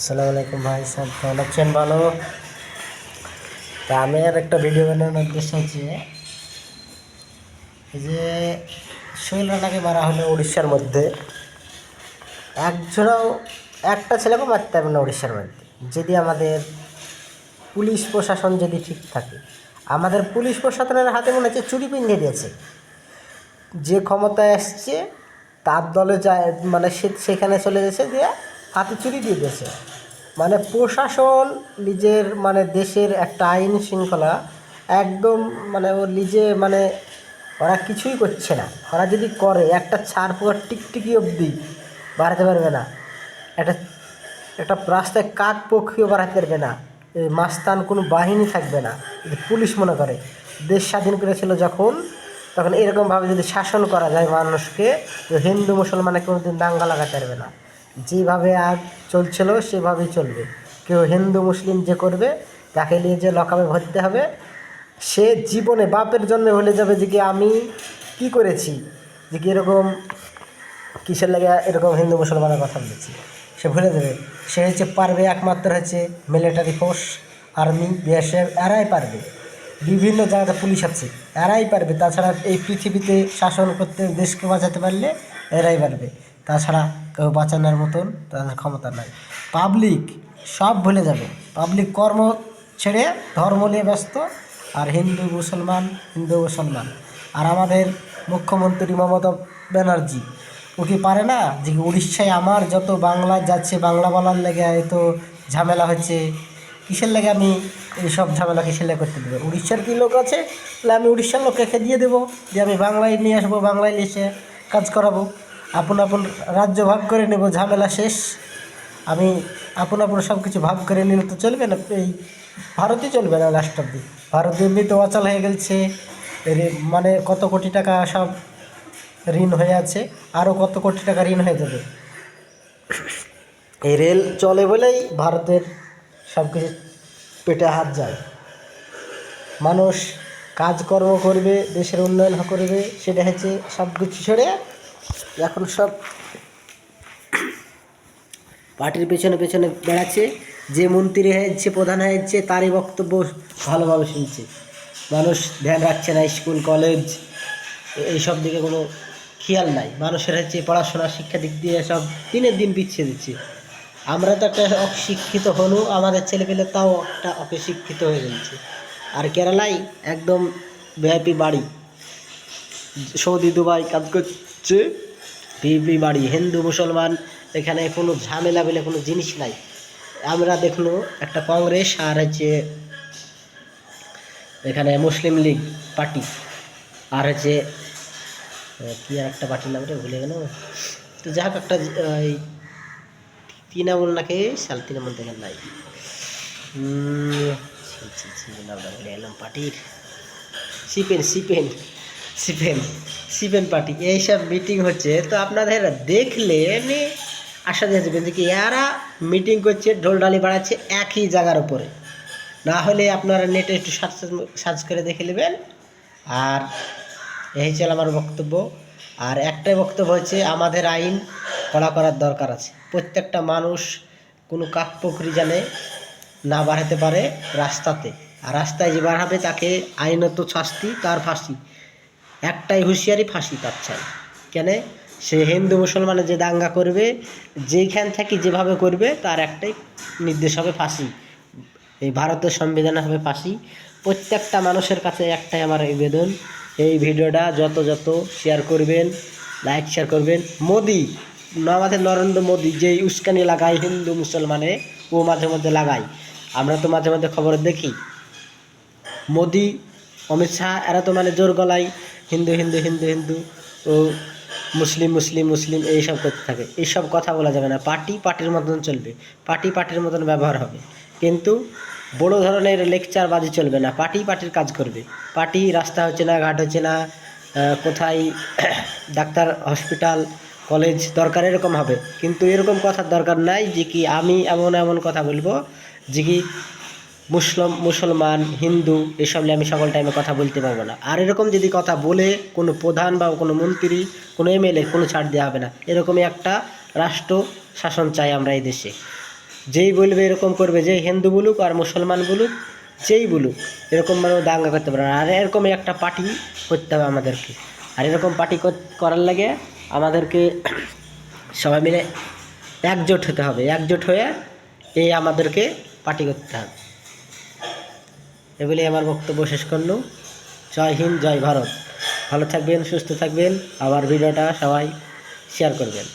আসসালামু আলাইকুম ভাই, সব কেমন আছেন? ভালো? তা আমি আর একটা ভিডিও বানানোর উদ্দেশ্য হচ্ছে যে শৈল রানাকে মারা হলো উড়িষ্যার মধ্যে। একজনও, একটা ছেলেকে মারতে পারবে না উড়িষ্যার মধ্যে। যদি আমাদের পুলিশ প্রশাসন যদি ঠিক থাকে। আমাদের পুলিশ প্রশাসনের হাতে মনে হচ্ছে চুরি পিন্ধে দিয়েছে। যে ক্ষমতায় আসছে তার দলে যায় মানে সেখানে চলে গেছে দিয়ে হাতে চুরি দিয়ে দিয়েছে। মানে প্রশাসন নিজের মানে দেশের একটা আইন শৃঙ্খলা একদম মানে ও নিজে মানে ওরা কিছুই করছে না। ওরা যদি করে, একটা ছাড় পোকার টিকটিকি অবধি বাড়াতে পারবে না। একটা একটা রাস্তায় কাক পক্ষীও বাড়াতে পারবে না। মাস্তান কোনো বাহিনী থাকবে না। যদি পুলিশ মনে করে, দেশ স্বাধীন করেছিল যখন, তখন এরকমভাবে যদি শাসন করা যায় মানুষকে হিন্দু, মুসলমানে কোনো দিন দাঙ্গা লাগাতে পারবে না। যেভাবে আর চলছিল, সেভাবেই চলবে। কেউ হিন্দু, মুসলিম যে করবে, তাকে নিয়ে যে লকাবে ভরতে হবে, সে জীবনে বাপের জন্মে ভুলে যাবে যে কি আমি কি করেছি? যে কি এরকম কিসের লাগে এরকম হিন্দু, মুসলমানের কথা বলেছি? সে ভুলে দেবে সে হচ্ছে পারবে, একমাত্র হচ্ছে মিলিটারি ফোর্স আর্মি বিএসএফ এরাই পারবে। বিভিন্ন জায়গাতে পুলিশ আছে, এরাই পারবে। তাছাড়া এই পৃথিবীতে শাসন করতে, দেশকে বাঁচাতে পারলে এরাই পারবে। তাছাড়া কেউ বাঁচানোর মতন তাদের ক্ষমতা নাই। পাবলিক সব ভুলে যাবে। পাবলিক কর্ম ছেড়ে ধর্ম নিয়ে ব্যস্ত, আর হিন্দু, মুসলমান হিন্দু, মুসলমান। আর আমাদের মুখ্যমন্ত্রী মমতা ব্যানার্জি, ও কি পারে না যে উড়িষ্যায় আমার যত বাংলা যাচ্ছে, বাংলা বলার লেগে এত ঝামেলা হচ্ছে, কিসের লেগে আমি এইসব ঝামেলা কিসের লেগে করতে দেবো? উড়িষ্যার কি লোক আছে? তাহলে আমি উড়িষ্যার লোককে দিয়ে দেবো যে আমি বাংলায় নিয়ে আসব, বাংলায় এসে কাজ করাবো। আপন আপন রাজ্য ভাগ করে নেব, ঝামেলা শেষ। আমি আপন আপন সব কিছু ভাগ করে নিলে তো চলবে না, এই ভারতই চলবে না লাস্ট অব্দি ভারত এমনিতে অচল হয়ে গেছে মানে কত কোটি টাকা সব ঋণ হয়ে আছে আরও কত কোটি টাকা ঋণ হয়ে যাবে। এই রেল চলে বলেই ভারতের সব কিছু পেটে হাত যায়। মানুষ কাজকর্ম করবে, দেশের উন্নয়ন করবে, সেটা হচ্ছে সব কিছু ছেড়ে এখন সব পার্টির পেছনে পেছনে বেড়াচ্ছে, যে মন্ত্রী হয়েছে প্রধান হয়েছে, তারই বক্তব্য ভালোভাবে শুনছে। মানুষ ধ্যান রাখছে না, স্কুল, কলেজ এইসব দিকে কোনো খেয়াল নাই। মানুষের হচ্ছে পড়াশোনা, শিক্ষা দিক দিয়ে সব দিনের দিন পিছিয়ে দিচ্ছে। আমরা তো একটা অশিক্ষিত হলেও আমাদের ছেলেপেলে তাও একটা অশিক্ষিত হয়ে যাচ্ছে। আর কেরালায় একদম ভিআইপি বাড়ি। সৌদি দুবাই কাজ করছে। বিবি বাড়ি, হিন্দু, মুসলমান, এখানে কোনো ঝামেলা বলে কোনো জিনিস নাই। আমরা দেখল একটা কংগ্রেস আর হচ্ছে এখানে মুসলিম লীগ পার্টি। আর হচ্ছে কি আর একটা পার্টির নামটা ভুলে গেল তো যাই হোক, একটা এই তৃণমূল নাকি সাল তৃণমূল থেকে নাই। নামটা ভুলে গেলাম, পার্টির। সিপেন সিপেন সিপেন সিপেন পার্টি। এইসব মিটিং হচ্ছে, তো আপনাদের দেখলে এমনি আশা দিয়ে যাবেন যে কি এরা মিটিং করছে ঢোলডালি বাড়াচ্ছে একই জায়গার উপরে। না হলে আপনারা নেটে একটু সার্চ সার্চ করে দেখে নেবেন। আর এই হচ্ছে আমার বক্তব্য। আর একটাই বক্তব্য হচ্ছে, আমাদের আইন কড়া করার দরকার আছে। প্রত্যেকটা মানুষ কোনো কাক প্রক্রি জানে না বাড়াতে পারে রাস্তাতে। আর রাস্তায় যে বাড়াবে তাকে আইনত শাস্তি, তার ফাঁসি। একটাই হুঁশিয়ারি ফাঁসি চাই। কেন? সে হিন্দু মুসলমানে যে দাঙ্গা করবে, যেইখান থেকে যেভাবে করবে, তার একটাই নির্দেশ হবে ফাঁসি। এই ভারতের সংবিধানে হবে ফাঁসি। প্রত্যেকটা মানুষের কাছে একটাই আমার নিবেদন। এই ভিডিওটা যত যত শেয়ার করবেন লাইক শেয়ার করবেন। মোদি, আমাদের নরেন্দ্র মোদি যেই উস্কানি লাগায় হিন্দু মুসলমানে, ও মাঝে মধ্যে লাগায়। আমরা তো মাঝে মধ্যে খবর দেখি। মোদি, অমিত শাহ, এরা তো মানে জোর গলায় হিন্দু হিন্দু হিন্দু হিন্দু ও মুসলিম মুসলিম মুসলিম এইসব করতে থাকে। এইসব কথা বলা যাবে না। পার্টি পার্টির মতন চলবে। পার্টি পার্টির মতন ব্যবহার হবে। কিন্তু বড় ধরনের লেকচার বাজি চলবে না। পার্টি পার্টির কাজ করবে। পার্টি রাস্তা হচ্ছে না, ঘাট হচ্ছে না কোথায় ডাক্তার, হসপিটাল, কলেজ দরকার এরকম হবে। কিন্তু এরকম কথার দরকার নাই যে কি আমি এমন এমন কথা বলব, যে কি মুসলিম, মুসলমান, হিন্দু, এসব নিয়ে আমি সকল টাইমে কথা বলতে পারব না। আর এরকম যদি কথা বলে কোনো প্রধান বা কোনো মন্ত্রী, কোনো এমএলএ কোনো ছাড় দেওয়া হবে না। এরকমই একটা রাষ্ট্র শাসন চাই আমরা এই দেশে। যেই বলবে এরকম করবে যে হিন্দু বলুক আর মুসলমান বলুক, যেই বলুক, এরকম মানে দাঙ্গা করতে পারে। আর এরকম একটা পার্টি করতে হবে আমাদেরকে। আর এরকম পার্টি করার লাগে আমাদেরকে সবাই মিলে একজোট হতে হবে। একজোট হয়ে এই আমাদেরকে পার্টি করতে হবে। এ বলে আমার বক্তব্য শেষ করল। জয় হিন্দ, জয় ভারত। ভালো থাকবেন, সুস্থ থাকবেন। আমার ভিডিওটা সবাই শেয়ার করবেন।